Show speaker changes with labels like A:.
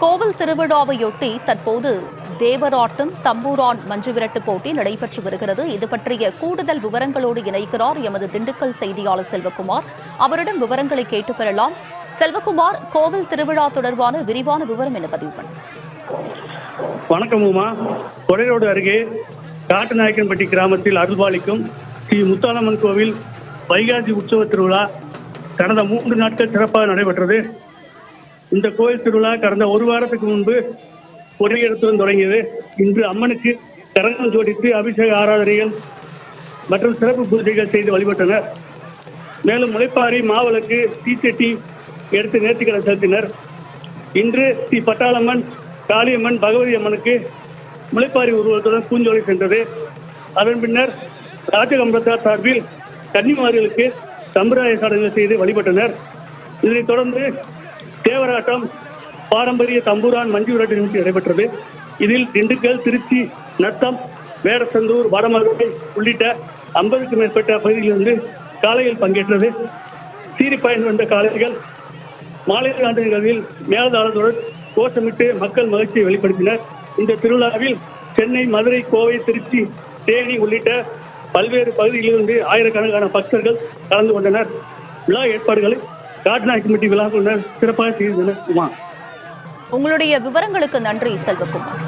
A: கோவில் திருவிழாவையொட்டி தற்போது தேவராட்டம் தம்பூரான் மஞ்சுவிரட்டு போட்டி நடைபெற்று வருகிறது. இது பற்றிய கூடுதல் விவரங்களோடு இணைக்கிறார் எமது திண்டுக்கல் செய்தியாளர் செல்வகுமார். அவரிடம் விவரங்களை கேட்டு பெறலாம். செல்வகுமார் கோவில் திருவிழா தொடர்பான விரிவான விவரம் என பதிவு பண்ணுங்க
B: வணக்கம் உமா. கொடையோடு அருகே காட்டுநாயக்கன்பட்டி கிராமத்தில் அருள்பாலிக்கும் ஸ்ரீ முத்தாலம்மன் கோவில் வைகாசி உற்சவ திருவிழா கடந்த மூன்று நாட்கள் சிறப்பாக நடைபெற்றது. இந்த கோயில் திருவிழா கடந்த ஒரு வாரத்துக்கு முன்பு கொடியெடுத்துடன் தொடங்கியது. இன்று அம்மனுக்கு கரகம் ஜோடித்து அபிஷேக ஆராதனைகள் மற்றும் சிறப்பு பூஜைகள் செய்து வழிபட்டனர். மேலும் முளைப்பாரி மாவளுக்கு தீச்சட்டி எடுத்து நேர்த்திக்கடன் செலுத்தினர். இன்று ஸ்ரீ பட்டாளம்மன் காளியம்மன் பகவதி அம்மனுக்கு முளைப்பாரி உருவத்துடன் பூஞ்சோலை சென்றது. அதன் பின்னர் ராஜகம்பத்தார் சார்பில் கன்னிமாரிகளுக்கு சம்பிரதாய சடங்குகள் செய்து வழிபட்டனர். இதனைத் தொடர்ந்து தேவராட்டம் பாரம்பரிய தம்பூரான் மஞ்சு விரட்டு நிகழ்ச்சி நடைபெற்றது. இதில் திண்டுக்கல் திருச்சி நத்தம் வேடசந்தூர் வடமதுரை உள்ளிட்ட ஐம்பதுக்கும் மேற்பட்ட பகுதியிலிருந்து காளைகள் பங்கேற்றது. சீறி பயன் வந்த காளைகள் மாலை ஆண்டு நிகழ்வில் மேலதாளத்துடன் கோஷமிட்டு மக்கள் மகிழ்ச்சியை வெளிப்படுத்தினர். இந்த திருவிழாவில் சென்னை மதுரை கோவை திருச்சி தேனி உள்ளிட்ட பல்வேறு பகுதிகளிலிருந்து ஆயிரக்கணக்கான பக்தர்கள் கலந்து கொண்டனர். விழா ஏற்பாடுகளை காட்நாயக்கம்பட்டி விழாக்குழுவினர் சிறப்பாக செய்து உமா.
A: உங்களுடைய விவரங்களுக்கு நன்றி செல்வகுமார்.